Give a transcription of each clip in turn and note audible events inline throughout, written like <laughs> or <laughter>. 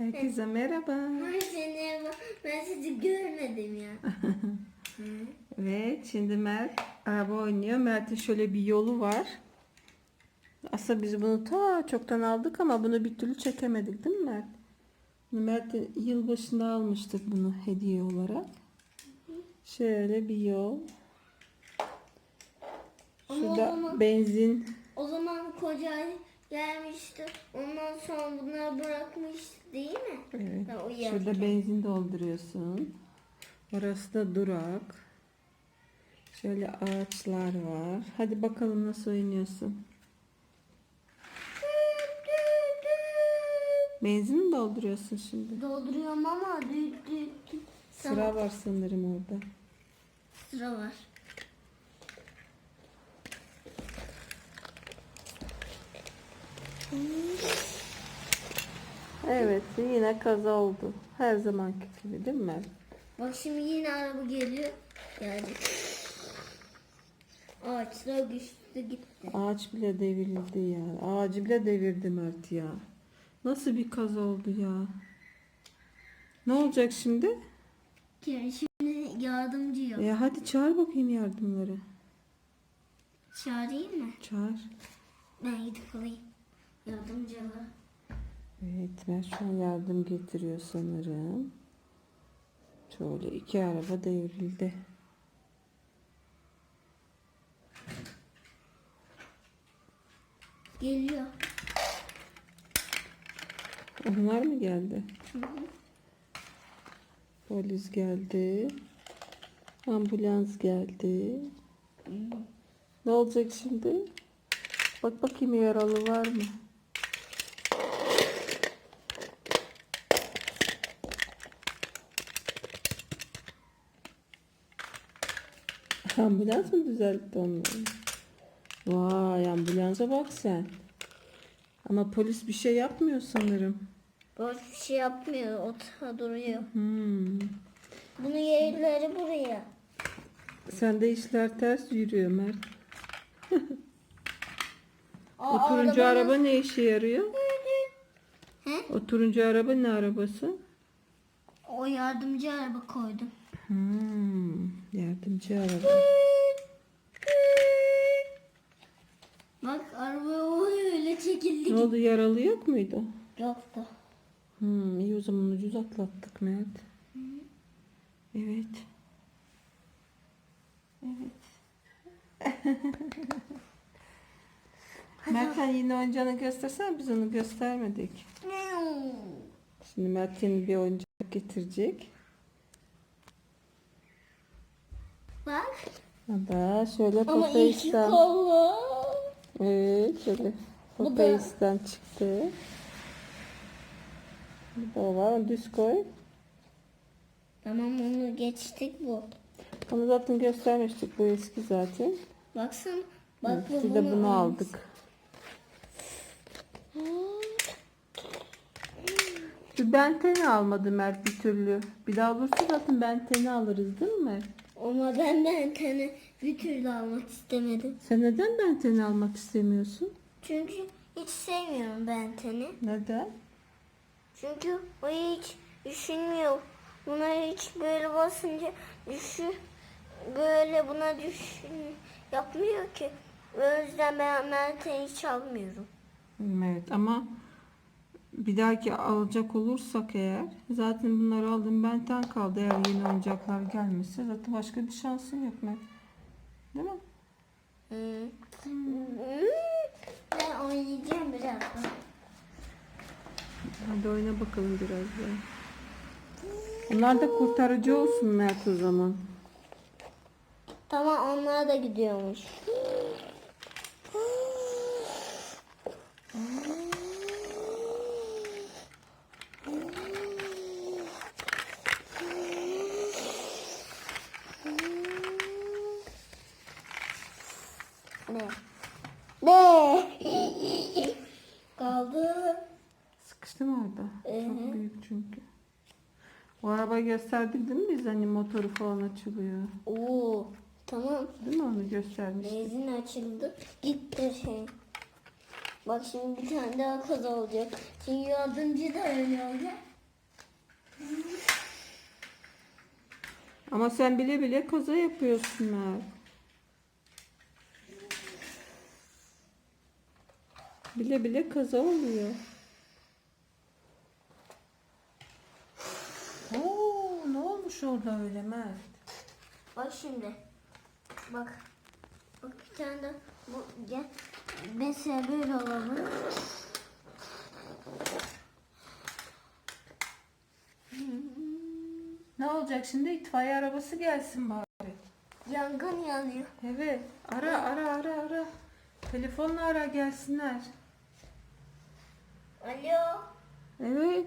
Herkese merhaba. Seni ben sizi görmedim ya. <laughs> Evet şimdi Mert araba oynuyor. Mert'in şöyle bir yolu var. Aslında biz bunu ta çoktan aldık ama bunu bir türlü çekemedik değil mi Mert? Mert yılbaşında almıştık bunu hediye olarak. Şöyle bir yol. Ama Şurada onu- benzin. O zaman koca gelmişti. Ondan sonra bunları bırakmış değil mi? Evet. Ha. Şurada benzin dolduruyorsun. Orası da durak. Şöyle ağaçlar var. Hadi bakalım nasıl oynuyorsun. Benzin mi dolduruyorsun şimdi? Dolduruyorum ama düt düt düt. Sıra var sanırım orada. Sıra var. Evet yine kaza oldu. Her zamanki gibi değil mi? Bak şimdi yine araba geliyor. Yani ağaçlar düştü gitti. Ağaç bile devrildi ya. Ağacı bile devirdi Mert ya. Nasıl bir kaza oldu ya? Ne olacak şimdi? Şimdi şimdi yardımcı yok. E hadi çağır bakayım yardımları. Çağırayım mı? Çağır. Ben gidip alayım. Yardımcılar. Evet Mert şu an yardım getiriyor sanırım. Şöyle iki araba devrildi. Geliyor. Onlar mı geldi? Polis geldi. Ambulans geldi. Ne olacak şimdi? Bak bakayım yaralı var mı? Ambulans mı düzeltti onları? Vay ambulansa bak sen. Ama polis bir şey yapmıyor sanırım. Boş bir şey yapmıyor. Otuğa duruyor. Hmm. Bunun yerleri buraya. Sende işler ters yürüyor Mert. <laughs> Aa, Oturuncu arabanın- araba ne işe yarıyor? He? Araba ne arabası? O yardımcı araba koydum. Hmm, yardımcı araba. Bak araba öyle çekildi. Ne oldu yaralı yok muydu? Yoktu. Hmm, iyi o zaman ucuz atlattık Mert. Evet. Evet. <laughs> Mert sen yine oyuncağını göstersen biz onu göstermedik. Şimdi Mert yeni bir oyuncak getirecek. Bak. Da şöyle Ama iki kollu. Evet şöyle Bu da- çıktı. Bu da var. Düz koy. Tamam onu geçtik bu. Onu zaten göstermiştik. Bu eski zaten. Baksana. Bak bu bir de bunu aldık. Şu benteni almadı Mert bir türlü. Bir daha olursa zaten benteni alırız değil mi Mert? Ama ben tane bir türlü almak istemedim. Sen neden benteni almak istemiyorsun? Çünkü hiç sevmiyorum ben teni. Neden? Çünkü o hiç düşünmüyor. Buna hiç böyle basınca düşü böyle buna düşün yapmıyor ki. O yüzden ben Mert'e hiç almıyorum. Evet ama bir dahaki alacak olursak eğer zaten bunları aldım benten kaldı eğer yeni oyuncaklar gelmezse zaten başka bir şansın yok Mert. Değil mi? Hmm. Ben oynayacağım birazdan. Hadi oyna bakalım biraz daha. Bunlar da kurtarıcı olsun Mert o zaman. Tamam onlar da gidiyormuş. O arabayı gösterdik değil mi biz? Hani motoru falan açılıyor. Oo tamam. Değil mi onu göstermiştik? Benzin açıldı. Gitti. Şey. Bak şimdi bir tane daha kaza olacak. Çünkü yardımcı da öyle olacak. Ama sen bile bile kaza yapıyorsun Mert. Bile bile kaza oluyor. Orada öyle Mert? Bak şimdi. Bak. Bak bir tane de bu gel. Mesela böyle alalım. Ne olacak şimdi? İtfaiye arabası gelsin bari. Yangın yanıyor. Evet. Ara ara ara ara. Telefonla ara gelsinler. Alo. Evet.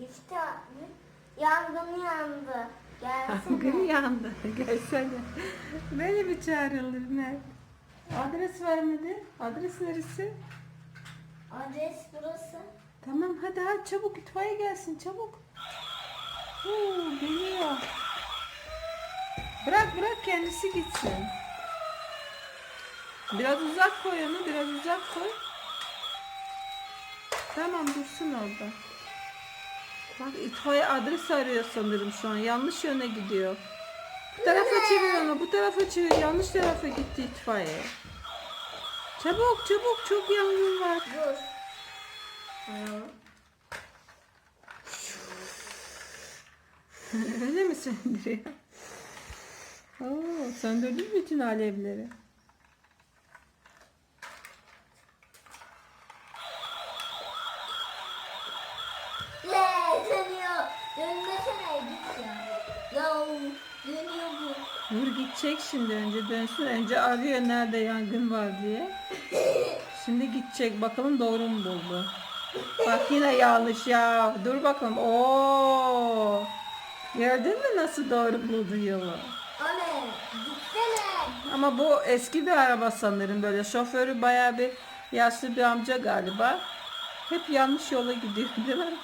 İftar. Yangın yandı. Gelsene. yandı. <laughs> Gelsene. Böyle mi çağrılır Mert? Adres vermedi. Adres neresi? Adres burası. Tamam hadi hadi çabuk itfaiye gelsin çabuk. Oo, geliyor. Bırak bırak kendisi gitsin. Biraz uzak koy onu biraz uzak koy. Tamam dursun orada. Bak itfaiye adres arıyor sanırım şu an. Yanlış yöne gidiyor. Bu tarafa çevir onu. Bu tarafa çevir. Yanlış tarafa gitti itfaiye. Çabuk çabuk çok yangın var. Dur. <laughs> Öyle mi söndürüyor? Oo, söndürdün bütün alevleri? Gidecek şimdi önce dönsün. Önce arıyor nerede yangın var diye. Şimdi gidecek bakalım doğru mu buldu. Bak yine yanlış ya. Dur bakalım. Oo. Gördün mü nasıl doğru buldu yolu? Anne gitsene. Ama bu eski bir araba sanırım böyle. Şoförü bayağı bir yaşlı bir amca galiba. Hep yanlış yola gidiyor değil mi?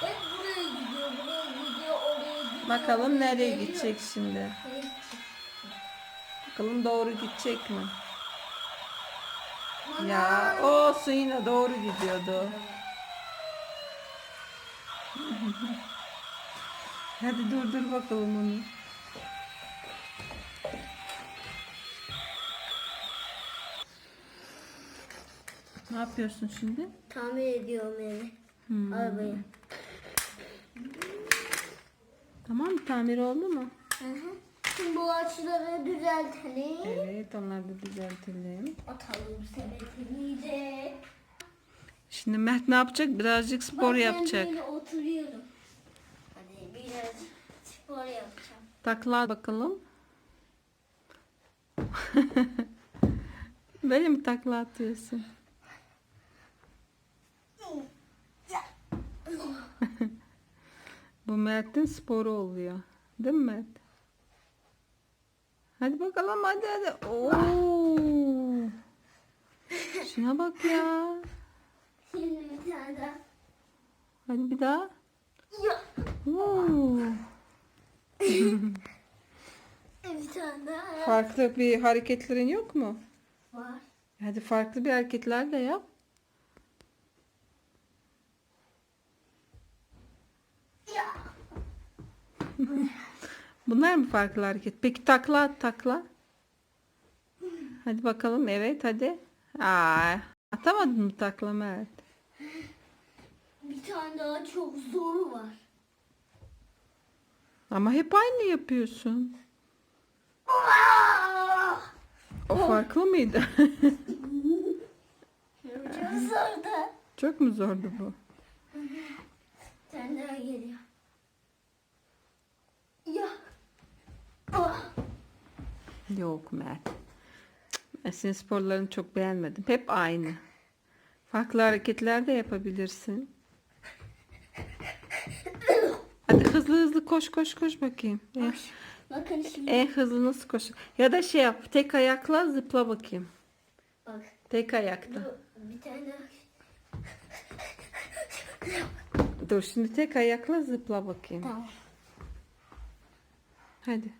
Hep buraya gidiyor, buraya gidiyor, oraya gidiyor. Bakalım nereye gidecek şimdi. Bakalım doğru gidecek mi? Ya olsun yine doğru gidiyordu. <laughs> Hadi dur dur bakalım onu. Ne yapıyorsun şimdi? Tamir ediyorum evi. Hmm. Arabayı. Tamam? Tamir oldu mu? Hı hı. Şimdi bu açıları düzeltelim. Evet onları da düzeltelim. Atalım sepetimize. Şimdi Mert ne yapacak? Birazcık spor Bak, yapacak. Ben böyle oturuyorum. Hadi biraz spor yapacağım. Takla bakalım. <laughs> Böyle mi takla atıyorsun? <laughs> Bu Mert'in sporu oluyor. Değil mi Mert? Hadi bakalım hadi hadi. Oo. Şuna bak ya. Şimdi bir tane daha. Hadi bir daha. Oo. Bir tane daha Farklı bir hareketlerin yok mu? var. Hadi farklı bir hareketler de yap. <laughs> Bunlar mı farklı hareket? Peki takla at takla. Hadi bakalım evet hadi. Aa, atamadın mı takla Mert? Bir tane daha çok zor var. Ama hep aynı yapıyorsun. O farklı mıydı? <laughs> Çok zordu. Çok mu zordu bu? Daha geliyor. Ya. Ah. Yok Mert. Ben senin sporlarını çok beğenmedim. Hep aynı. Farklı hareketler de yapabilirsin. Hadi hızlı hızlı koş koş koş bakayım. En, Bakın şimdi. en hızlı nasıl koş? Ya da şey yap. Tek ayakla zıpla bakayım. Bak. Tek ayakta. Bu bir tane. Dur şimdi tek ayakla zıpla bakayım. Tamam. Hadi.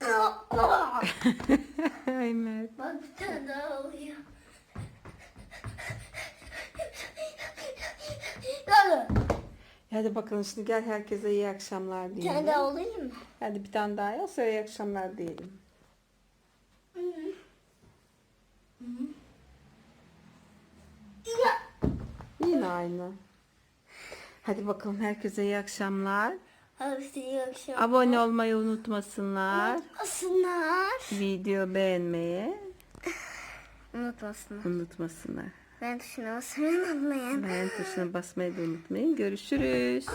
<laughs> Ay Mert. Bak bir tane daha oluyor. Hadi. Bakalım şimdi gel herkese iyi akşamlar Bir diyelim. tane daha olayım mı? Hadi bir tane daha yaz sonra iyi akşamlar diyelim. Yine aynı. Hadi bakalım herkese iyi akşamlar. İyi akşamlar. Abone olmayı unutmasınlar. Unutmasınlar. Video beğenmeyi Unutmasınlar. unutmasınlar. Ben tuşuna basmayı unutmayın. Beğen tuşuna basmayı da unutmayın. Görüşürüz.